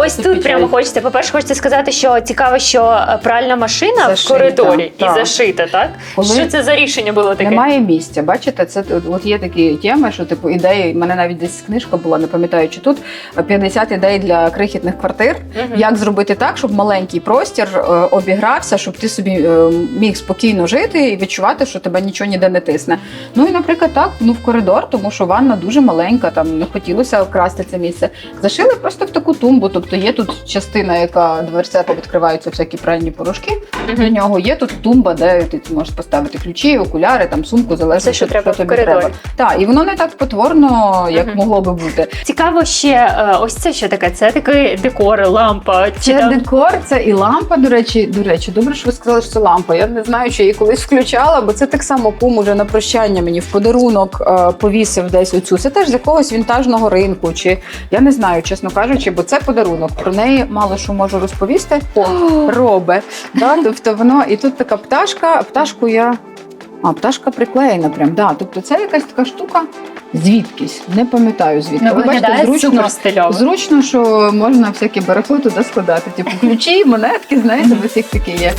Ось тут прямо хочеться. По-перше, хочеться сказати, що цікаво, що е, пральна машина Зашита, в коридорі так. і зашита, так? Коли Що це за рішення було таке? Немає місця. Бачите, це от- є такі теми, що типу ідеї. в мене навіть десь книжка була, не пам'ятаю, чи тут 50 ідей для крихітних квартир. Мгм. Як зробити так, щоб маленький простір е, обігрався, щоб ти собі е, міг спокійно жити і відчувати, що тебе нічого ніде не тисне. Ну і, наприклад, так, ну в коридор, тому що ванна дуже маленька, там не хотілося вкрасти це місце. Зашили просто в таку тумбу. Тобто є тут частина, яка дверцята відкриваються всякі пральні порошки. До Мгм. нього є тут тумба, де ти можеш поставити ключі, окуляри, там сумку, залежить, Все, що треба в тобі треба. Так, і воно не так потворно, як Мгм. могло би бути. Цікаво ще е, ось це що таке? Це такий декор, лампа. Чи Це там... декор, це і лампа. До речі, до речі, добре, що ви сказали, що це лампа. Я не знаю, чи її колись включала, бо це так само кум уже на прощання мені в подарунок е, повісив десь оцю. Це теж з якогось вінтажного ринку, чи я не знаю, чесно кажучи, бо це подарунок. Про неї мало що можу розповісти. О, робе. Да? Тобто воно і тут така пташка. а Пташку я. А, пташка приклеєна прям. Да. Тобто це якась така штука. Звідкись, не пам'ятаю звідки. Ну, бачите, зручно. Зручно, що можна всяке барахло туди складати. Типу ключі, монетки, знаєте, у всіх такі є.